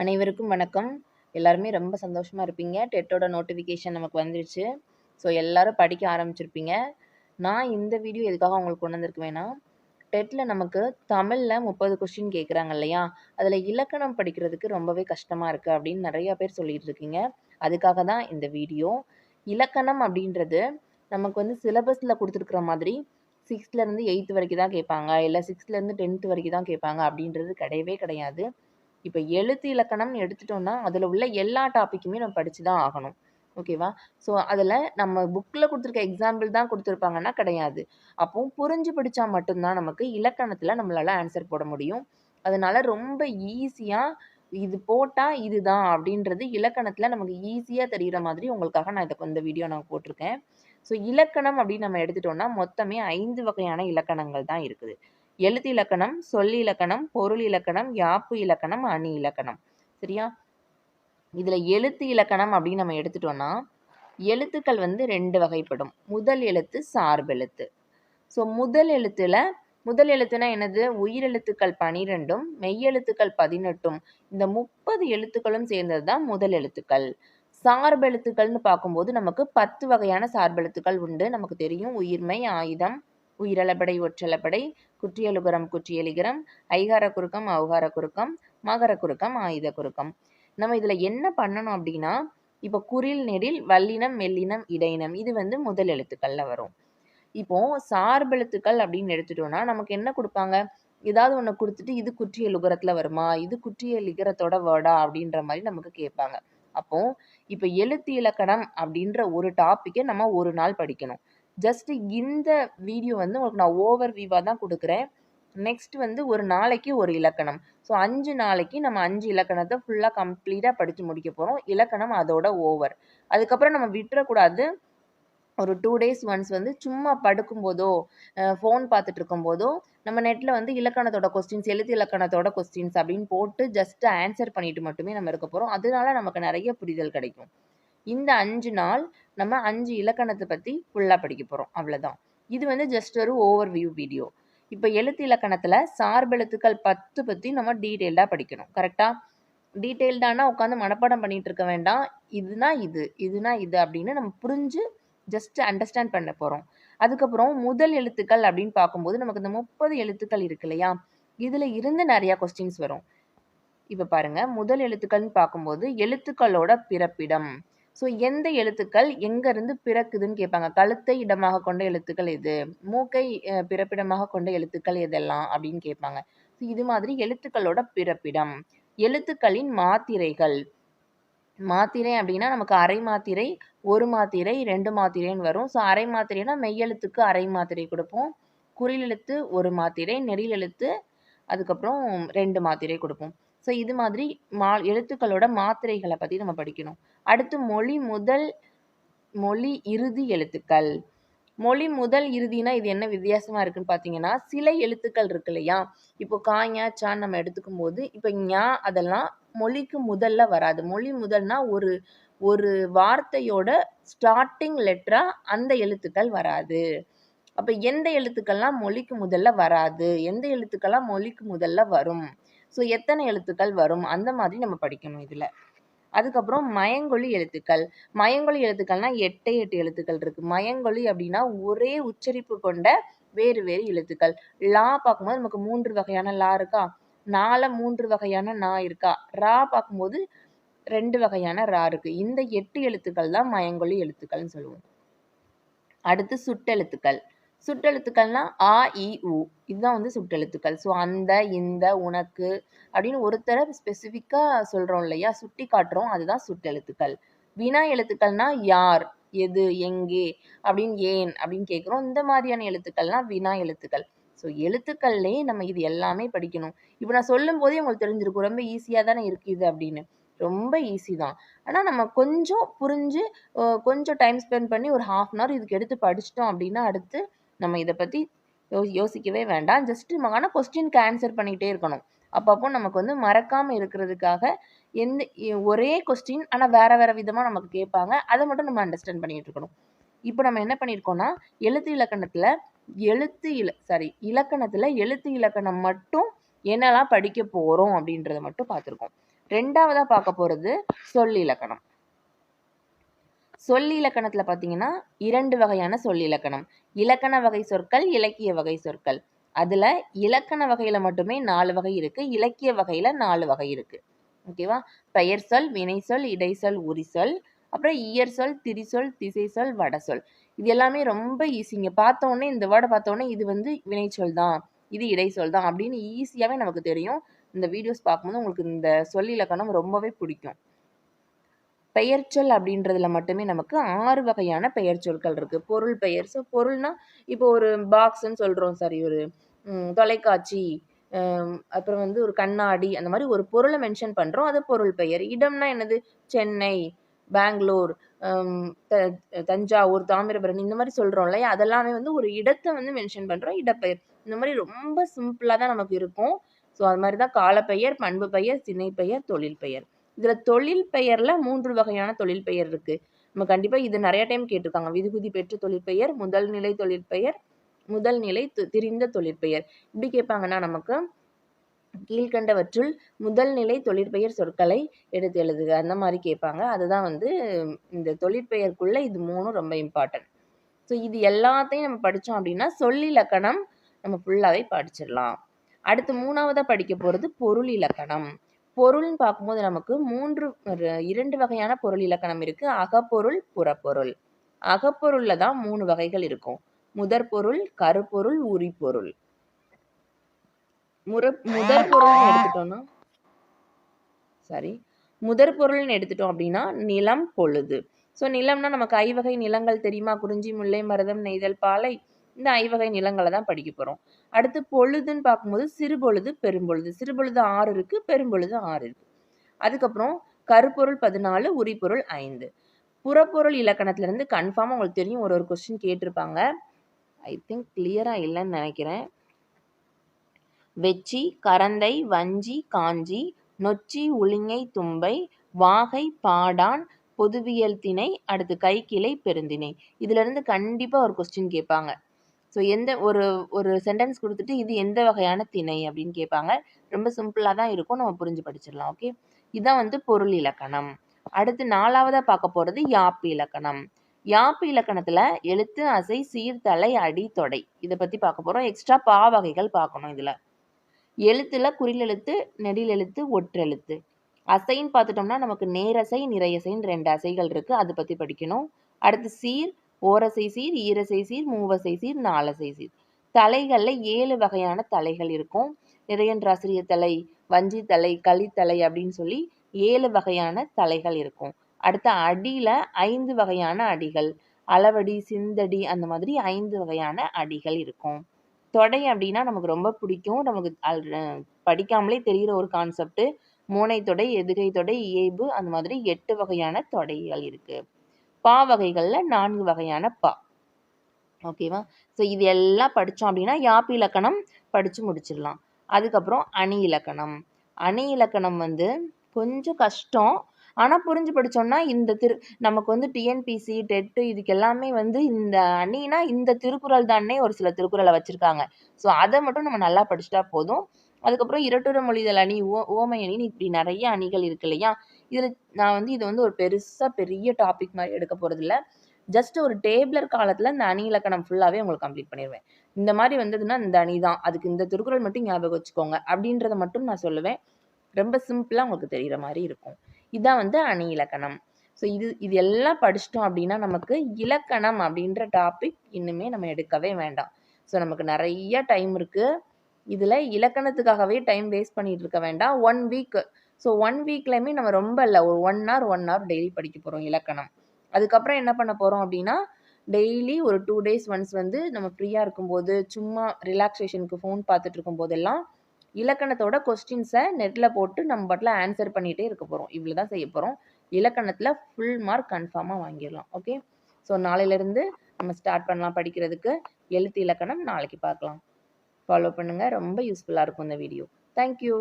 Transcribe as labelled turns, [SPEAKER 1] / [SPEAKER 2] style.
[SPEAKER 1] அனைவருக்கும் வணக்கம். எல்லாருமே ரொம்ப சந்தோஷமாக இருப்பீங்க. டெட்டோட நோட்டிஃபிகேஷன் நமக்கு வந்துருச்சு. ஸோ எல்லாரும் படிக்க ஆரம்பிச்சிருப்பீங்க. நான் இந்த வீடியோ எதுக்காக உங்களுக்கு கொண்டு வந்திருக்குவேன்னா டெட்டில் நமக்கு தமிழில் முப்பது கொஸ்டின் கேட்குறாங்க இல்லையா? அதில் இலக்கணம் படிக்கிறதுக்கு ரொம்பவே கஷ்டமாக இருக்குது அப்படின்னு நிறையா பேர் சொல்லிட்டு இருக்கீங்க. அதுக்காக தான் இந்த வீடியோ இலக்கணம் அப்படின்றது நமக்கு வந்து சிலபஸில் கொடுத்துருக்குற மாதிரி சிக்ஸ்த்லேருந்து எயித்து வரைக்கும் தான் கேட்பாங்க. இல்லை சிக்ஸ்த்லேருந்து டென்த்து வரைக்கும் தான் கேட்பாங்க அப்படின்றது கிடையவே கிடையாது. இப்போ எழுத்து இலக்கணம்னு எடுத்துட்டோம்னா அதில் உள்ள எல்லா டாப்பிக்குமே நம்ம படித்து தான் ஆகணும். ஓகேவா ஸோ அதில் நம்ம புக்கில் கொடுத்துருக்க எக்ஸாம்பிள் தான் கொடுத்துருப்பாங்கன்னா கிடையாது. அப்போ புரிஞ்சு படித்தா மட்டும்தான் நமக்கு இலக்கணத்தில் நம்மளால் ஆன்சர் போட முடியும். அதனால ரொம்ப ஈஸியாக இது போட்டால் இதுதான் அப்படின்றது இலக்கணத்தில் நமக்கு ஈஸியாக தெரிகிற மாதிரி உங்களுக்காக நான் இதை இந்த வீடியோ நான் போட்டிருக்கேன். ஸோ இலக்கணம் அப்படின்னு நம்ம எடுத்துட்டோம்னா மொத்தமே ஐந்து வகையான இலக்கணங்கள் தான் இருக்குது. எழுத்து இலக்கணம் சொல் இலக்கணம் பொருள் இலக்கணம் யாப்பு இலக்கணம் அணி இலக்கணம். சரியா? இதில் எழுத்து இலக்கணம் அப்படின்னு நம்ம எடுத்துட்டோம்னா எழுத்துக்கள் வந்து ரெண்டு வகைப்படும். முதல் எழுத்து சார்பெழுத்து ஸோ முதல் எழுத்துல முதல் எழுத்துனா என்னது? உயிரெழுத்துக்கள் பனிரெண்டும் மெய்யெழுத்துக்கள் பதினெட்டும். இந்த முப்பது எழுத்துக்களும் சேர்ந்தது தான் முதல் எழுத்துக்கள். சார்பெழுத்துக்கள்னு பார்க்கும்போது நமக்கு பத்து வகையான சார்பெழுத்துக்கள் உண்டு. நமக்கு தெரியும் உயிர்மை ஆயுதம் உயிரளபடை ஒற்றளபடை குற்றியலுகரம் குற்றியலிகரம் ஐகார குறுக்கம் அவுகார குறுக்கம் மகர குறுக்கம் ஆயுத குறுக்கம். நம்ம இதில் என்ன பண்ணணும் அப்படின்னா இப்போ குரில் நெடில் வல்லினம் மெல்லினம் இடையினம் இது வந்து முதல் எழுத்துக்கள்ல வரும். இப்போ சார்பெழுத்துக்கள் அப்படின்னு எடுத்துட்டோம்னா நமக்கு என்ன கொடுப்பாங்க? ஏதாவது ஒன்று கொடுத்துட்டு இது குற்றிய லுகரத்தில் வருமா? இது குற்றிய லிகரத்தோட வேர்டா அப்படின்ற மாதிரி நமக்கு கேட்பாங்க. அப்போ இப்போ எழுத்து இலக்கணம் அப்படின்ற ஒரு டாப்பிக்கை நம்ம ஒரு நாள் படிக்கணும். ஜஸ்ட் இந்த வீடியோ வந்து உங்களுக்கு நான் ஓவர் வியூவாக தான் கொடுக்குறேன். நெக்ஸ்ட் வந்து ஒரு நாளைக்கு ஒரு இலக்கணம். ஸோ அஞ்சு நாளைக்கு நம்ம அஞ்சு இலக்கணத்தை ஃபுல்லாக கம்ப்ளீட்டாக படித்து முடிக்க போகிறோம் இலக்கணம் அதோட ஓவர் அதுக்கப்புறம் நம்ம விட்டுறக்கூடாது. ஒரு டூ டேஸ் ஒன்ஸ் வந்து சும்மா படுக்கும்போதோ ஃபோன் பார்த்துட்டு இருக்கும்போதோ நம்ம நெட்டில் வந்து இலக்கணத்தோட கொஸ்டின்ஸ் எழுத்து இலக்கணத்தோட கொஸ்டின்ஸ் அப்படின்னு போட்டு ஜஸ்ட் ஆன்சர் பண்ணிட்டு மட்டுமே நம்ம இருக்க போகிறோம் அதனால நமக்கு நிறைய புரிதல் கிடைக்கும். இந்த அஞ்சு நாள் நம்ம அஞ்சு இலக்கணத்தை பற்றி ஃபுல்லாக படிக்க போகிறோம் அவ்வளோதான் இது வந்து ஜஸ்ட் ஒரு ஓவர் வியூ வீடியோ இப்போ எழுத்து இலக்கணத்தில் சார்பெழுத்துக்கள் பத்து பற்றி நம்ம டீட்டெயில்டாக படிக்கணும். கரெக்டாக டீட்டெயில்டானா உட்காந்து மனப்பாடம் பண்ணிட்டு இருக்க வேண்டாம். இதுனா இது இதுனா இது அப்படின்னு நம்ம புரிஞ்சு ஜஸ்ட் அண்டர்ஸ்டாண்ட் பண்ண போகிறோம் அதுக்கப்புறம் முதல் எழுத்துக்கள் அப்படின்னு பார்க்கும்போது நமக்கு இந்த முப்பது எழுத்துக்கள் இருக்கு இல்லையா? இதில் இருந்து நிறையா கொஸ்டின்ஸ் வரும். இப்போ பாருங்கள் முதல் எழுத்துக்கள்னு பார்க்கும்போது எழுத்துக்களோட பிறப்பிடம். ஸோ எந்த எழுத்துக்கள் எங்கேருந்து பிறக்குதுன்னு கேட்பாங்க. கழுத்தை இடமாக கொண்ட எழுத்துக்கள் எது? மூக்கை பிறப்பிடமாக கொண்ட எழுத்துக்கள் எதெல்லாம்? அப்படின்னு கேட்பாங்க. ஸோ இது மாதிரி எழுத்துக்களோட பிறப்பிடம். எழுத்துக்களின் மாத்திரைகள். மாத்திரை அப்படின்னா நமக்கு அரை மாத்திரை ஒரு மாத்திரை ரெண்டு மாத்திரைன்னு வரும். ஸோ அரை மாத்திரைனா மெய்யெழுத்துக்கு அரை மாத்திரை கொடுப்போம். குறில் எழுத்து ஒரு மாத்திரை நெடில் எழுத்து அதுக்கப்புறம் ரெண்டு மாத்திரை கொடுப்போம். ஸோ இது மாதிரி மா எழுத்துக்களோட மாத்திரைகளை பற்றி நம்ம படிக்கணும். அடுத்து மொழி முதல் மொழி இறுதி எழுத்துக்கள். மொழி முதல் இறுதினா இது என்ன வித்தியாசமாக இருக்குன்னு பார்த்தீங்கன்னா சில எழுத்துக்கள் இருக்கு இல்லையா? இப்போ காயா சான் நம்ம எடுத்துக்கும் போது இப்போ ஞா அதெல்லாம் மொழிக்கு முதல்ல வராது. மொழி முதல்னா ஒரு ஒரு வார்த்தையோட ஸ்டார்டிங் லெட்டரா அந்த எழுத்துக்கள் வராது. அப்போ எந்த எழுத்துக்கள்லாம் மொழிக்கு முதல்ல வராது? எந்த எழுத்துக்கள்லாம் மொழிக்கு முதல்ல வரும்? ஸோ எத்தனை எழுத்துக்கள் வரும்? அந்த மாதிரி நம்ம படிக்கணும் இதில். அதுக்கப்புறம் மயங்கொழி எழுத்துக்கள். மயங்கொழி எழுத்துக்கள்னா எட்டே எட்டு எழுத்துக்கள் இருக்கு. மயங்கொழி அப்படின்னா ஒரே உச்சரிப்பு கொண்ட வேறு வேறு எழுத்துக்கள். லா பார்க்கும்போது நமக்கு மூன்று வகையான லா இருக்கா? நால மூன்று வகையான நா இருக்கா? ரா பார்க்கும்போது ரெண்டு வகையான ரா இருக்கு. இந்த எட்டு எழுத்துக்கள் தான் மயங்கொழி எழுத்துக்கள்னு சொல்லுவோம். அடுத்து சுட்டெழுத்துக்கள். சுட்டெழுத்துக்கள்னா ஆ இ உ. இதுதான் வந்து சுட்டெழுத்துக்கள். ஸோ அந்த இந்த உனக்கு அப்படின்னு ஒருத்தரை ஸ்பெசிஃபிக்காக சொல்கிறோம் இல்லையா? சுட்டி காட்டுறோம். அதுதான் சுட்டெழுத்துக்கள். வினா எழுத்துக்கள்னா யார் எது எங்கே அப்படின்னு ஏன் அப்படின்னு கேட்குறோம். இந்த மாதிரியான எழுத்துக்கள்லாம் வினா எழுத்துக்கள். ஸோ எழுத்துக்கள்லேயே நம்ம இது எல்லாமே படிக்கணும். இப்போ நான் சொல்லும் போதே உங்களுக்கு தெரிஞ்சிருக்கும். ரொம்ப ஈஸியாக தானே இருக்குது அப்படின்னு. ரொம்ப ஈஸி தான். ஆனால் நம்ம கொஞ்சம் புரிஞ்சு கொஞ்சம் டைம் ஸ்பெண்ட் பண்ணி ஒரு ஹாஃப் அன் ஹவர் இதுக்கு எடுத்து படிச்சிட்டோம் அப்படின்னா அடுத்து நம்ம இதை பற்றி யோ யோசிக்கவே வேண்டாம். ஜஸ்ட் நம்ம ஆனால் கொஸ்டினுக்கு ஆன்சர் பண்ணிகிட்டே இருக்கணும். அப்பப்போ நமக்கு வந்து மறக்காமல் இருக்கிறதுக்காக எந்த ஒரே கொஸ்டின் ஆனால் வேறு வேறு விதமாக நமக்கு கேட்பாங்க. அதை மட்டும் நம்ம அண்டர்ஸ்டாண்ட் பண்ணிகிட்டு இருக்கணும். இப்போ நம்ம என்ன பண்ணியிருக்கோம்னா எழுத்து இலக்கணத்தில் எழுத்து இல சாரி இலக்கணத்தில் எழுத்து இலக்கணம் மட்டும் என்னெல்லாம் படிக்க போகிறோம் அப்படின்றத மட்டும் பார்த்துருக்கோம். ரெண்டாவதாக பார்க்க போறது சொல்லிலக்கணம் இலக்கணத்தில் பார்த்தீங்கன்னா இரண்டு வகையான சொல்லிலக்கணம் இலக்கண வகை சொற்கள் இலக்கிய வகை சொற்கள். அதுல இலக்கண வகையில மட்டுமே நாலு வகை இருக்கு இலக்கிய வகையில நாலு வகை இருக்கு. ஓகேவா பெயர் சொல் வினை சொல் இடைச்சொல் உரிசொல் அப்புறம் இயர் சொல் திரிசொல் திசை சொல் வடசொல் இது எல்லாமே ரொம்ப ஈஸிங்க பார்த்த பார்த்தோன்னே இந்த வேர்டை பார்த்தோன்னே இது வந்து வினைச்சொல் தான். இது இடைச்சொல் தான் அப்படின்னு ஈஸியாவே நமக்கு தெரியும். இந்த வீடியோஸ் பார்க்கும்போது உங்களுக்கு இந்த சொல் இலக்கணம் ரொம்பவே பிடிக்கும். பெயர்ச்சொல் அப்படின்றதுல மட்டுமே நமக்கு ஆறு வகையான பெயர் சொற்கள் இருக்கு. பொருள் பெயர். ஸோ பொருள்னா இப்போ ஒரு பாக்ஸ்ன்னு சொல்றோம் சாரி ஒரு தொலைக்காட்சி அப்புறம் வந்து ஒரு கண்ணாடி அந்த மாதிரி ஒரு பொருளை மென்ஷன் பண்றோம். அது பொருள் பெயர். இடம்னா என்னது? சென்னை பெங்களூர் த- தஞ்சாவூர் தாமிரபரணி இந்த மாதிரி சொல்றோம் இல்லையா? அதெல்லாமே வந்து ஒரு இடத்தை வந்து மென்ஷன் பண்றோம். இடப்பெயர். இந்த மாதிரி ரொம்ப சிம்பிளா தான் நமக்கு இருக்கும். ஸோ அது மாதிரி தான் காலப்பெயர் பண்பு பெயர் திணை பெயர் தொழில் பெயர். இதில் தொழில் பெயரில் மூன்று வகையான தொழில் பெயர் இருக்குது நம்ம கண்டிப்பாக இது நிறைய டைம் கேட்டிருக்காங்க. விகுதி பெற்ற தொழிற்பெயர் முதல்நிலை முதல் நிலை தொழில் முதல் நிலை திரிந்த தொழிற்பெயர் இப்படி கேட்பாங்கன்னா நமக்கு கீழ்கண்டவற்றுள் முதல் நிலை தொழிற்பெயர் சொற்களை எடுத்து எழுதுக. அந்த மாதிரி கேட்பாங்க. அதுதான் வந்து இந்த தொழிற்பெயர்க்குள்ள இது மூணும் ரொம்ப இம்பார்ட்டன்ட் ஸோ இது எல்லாத்தையும் நம்ம படித்தோம் அப்படின்னா சொல்லிலக்கணம் நம்ம ஃபுல்லாகவே படிச்சிடலாம். அடுத்து மூணாவதாக படிக்க போகிறது பொருள் இலக்கணம். பொருள்னு பார்க்கும்போது நமக்கு மூன்று இரண்டு வகையான பொருள் இலக்கணம் இருக்கு. அகப்பொருள் புறப்பொருள். அகப்பொருள்ல தான் மூணு வகைகள் இருக்கும். முதற் பொருள் கருப்பொருள் உரிப்பொருள். முற முதற் பொருள்னு எடுத்துட்டோம்னா சாரி முதற் பொருள்னு எடுத்துட்டோம் அப்படின்னா நிலம் பொழுது. ஸோ நிலம்னா நமக்கு ஐவகை நிலங்கள் தெரியுமா? குறிஞ்சி முல்லை மருதம் நெய்தல் பாலை. இந்த ஐவகை நிலங்களை தான் படிக்க போகிறோம் அடுத்து பொழுதுன்னு பார்க்கும்போது சிறுபொழுது பெரும்பொழுது. சிறுபொழுது ஆறு இருக்குது பெரும்பொழுது ஆறு இருக்குது அதுக்கப்புறம் கருப்பொருள் பதினாலு உரிப்பொருள் ஐந்து. புறப்பொருள் இலக்கணத்துலேருந்து கன்ஃபார்மாக உங்களுக்கு தெரியும் ஒரு ஒரு கொஸ்டின் கேட்டிருப்பாங்க. ஐ திங்க் கிளியராக இல்லைன்னு நினைக்கிறேன். வெச்சி கரந்தை வஞ்சி காஞ்சி நொச்சி உளிங்கை தும்பை வாகை பாடான் பொதுவியல் திணை அடுத்து கைக்கிளை பெருந்திணை. இதுலேருந்து கண்டிப்பாக ஒரு கொஸ்டின் கேட்பாங்க. ஸோ எந்த ஒரு ஒரு சென்டென்ஸ் கொடுத்துட்டு இது எந்த வகையான திணை அப்படின்னு கேட்பாங்க. ரொம்ப சிம்பிளாக தான் இருக்கும். நம்ம புரிஞ்சு படிச்சிடலாம். ஓகே இதுதான் வந்து பொருள் இலக்கணம். அடுத்து நாலாவதாக பார்க்க போகிறது யாப்பு இலக்கணம். யாப்பு இலக்கணத்தில் எழுத்து அசை சீர்தலை அடி தொடை. இதை பற்றி பார்க்க போகிறோம் எக்ஸ்ட்ரா பா வகைகள் பார்க்கணும் இதில். எழுத்துல குறிலெழுத்து நெடிலெழுத்து ஒற்றெழுத்து அசைன்னு பார்த்துட்டோம்னா நமக்கு நேரசை நிறையசைன்னு ரெண்டு அசைகள் இருக்குது அதை பற்றி படிக்கணும். அடுத்து சீர் ஓரசை சீர் ஈரசை சீர் மூவசை சீர் நாலசை சீர். தலைகளில் ஏழு வகையான தலைகள் இருக்கும். நிறையன்றாசிரிய தலை வஞ்சி தலை களித்தலை அப்படின்னு சொல்லி ஏழு வகையான தலைகள் இருக்கும். அடுத்த அடியில் ஐந்து வகையான அடிகள் அளவடி சிந்தடி அந்த மாதிரி ஐந்து வகையான அடிகள் இருக்கும். தொடை அப்படின்னா நமக்கு ரொம்ப பிடிக்கும். நமக்கு படிக்காமலே தெரிகிற ஒரு கான்செப்ட் மூனை தொடை எதுகை தொடை இயைபு அந்த மாதிரி எட்டு வகையான தொடைகள் இருக்குது பா வகைகள்ல நான்கு வகையான பா. ஓகேவா ஸோ இது எல்லாம் படித்தோம் அப்படின்னா யாப்பி இலக்கணம் படித்து முடிச்சிடலாம். அதுக்கப்புறம் அணி இலக்கணம். அணி இலக்கணம் வந்து கொஞ்சம் கஷ்டம். ஆனால் புரிஞ்சு படித்தோம்னா இந்த திரு நமக்கு வந்து டிஎன்பிசி டெட்டு இதுக்கு எல்லாமே வந்து இந்த அணினா இந்த திருக்குறள் தானே ஒரு சில திருக்குறளை வச்சுருக்காங்க. ஸோ அதை மட்டும் நம்ம நல்லா படிச்சுட்டா போதும். அதுக்கப்புறம் இரட்டுற மொழிதல் அணி ஓ ஓமை அணின்னு இப்படி நிறைய அணிகள் இருக்கு இல்லையா? இதில் நான் வந்து இது வந்து ஒரு பெருசாக பெரிய டாபிக் மாதிரி எடுக்க போகிறதில்ல ஜஸ்ட் ஒரு டேபிளர் காலத்தில் இந்த அணி இலக்கணம் ஃபுல்லாகவே உங்களுக்கு கம்ப்ளீட் பண்ணிடுவேன் இந்த மாதிரி வந்ததுன்னா இந்த அணி தான். அதுக்கு இந்த திருக்குறள் மட்டும் ஞாபகம் வச்சுக்கோங்க. அப்படின்றத மட்டும் நான் சொல்லுவேன். ரொம்ப சிம்பிளாக உங்களுக்கு தெரிகிற மாதிரி இருக்கும். இதுதான் வந்து அணி இலக்கணம். ஸோ இது இது எல்லாம் படிச்சிட்டோம் அப்படின்னா நமக்கு இலக்கணம் அப்படின்ற டாபிக் இன்னுமே நம்ம எடுக்கவே வேண்டாம். ஸோ நமக்கு நிறைய டைம் இருக்குது இதில் இலக்கணத்துக்காகவே டைம் வேஸ்ட் பண்ணிகிட்டு இருக்க வேண்டாம். ஒன் வீக் ஸோ ஒன் வீக்லையுமே நம்ம ரொம்ப இல்லை. ஒரு one hour one hour daily படிக்க போகிறோம் இலக்கணம். அதுக்கப்புறம் என்ன பண்ண போகிறோம் அப்படின்னா டெய்லி ஒரு டூ டேஸ் ஒன்ஸ் வந்து நம்ம ஃப்ரீயாக இருக்கும்போது சும்மா ரிலாக்ஸேஷனுக்கு ஃபோன் பார்த்துட்டு இருக்கும் போதெல்லாம் இலக்கணத்தோட கொஸ்டின்ஸை நெட்டில் போட்டு நம்ம பாட்டில் ஆன்சர் பண்ணிகிட்டே இருக்க போகிறோம் இவ்வளோ தான் செய்ய போகிறோம் இலக்கணத்தில் ஃபுல் மார்க் கன்ஃபார்மாக வாங்கிடலாம். ஓகே ஸோ நாளையிலேருந்து நம்ம ஸ்டார்ட் பண்ணலாம் படிக்கிறதுக்கு. எழுத்து இலக்கணம் நாளைக்கு பார்க்கலாம். ஃபாலோ பண்ணுங்கள் ரொம்ப யூஸ்ஃபுல்லாக இருக்கும் இந்த வீடியோ தேங்க்யூ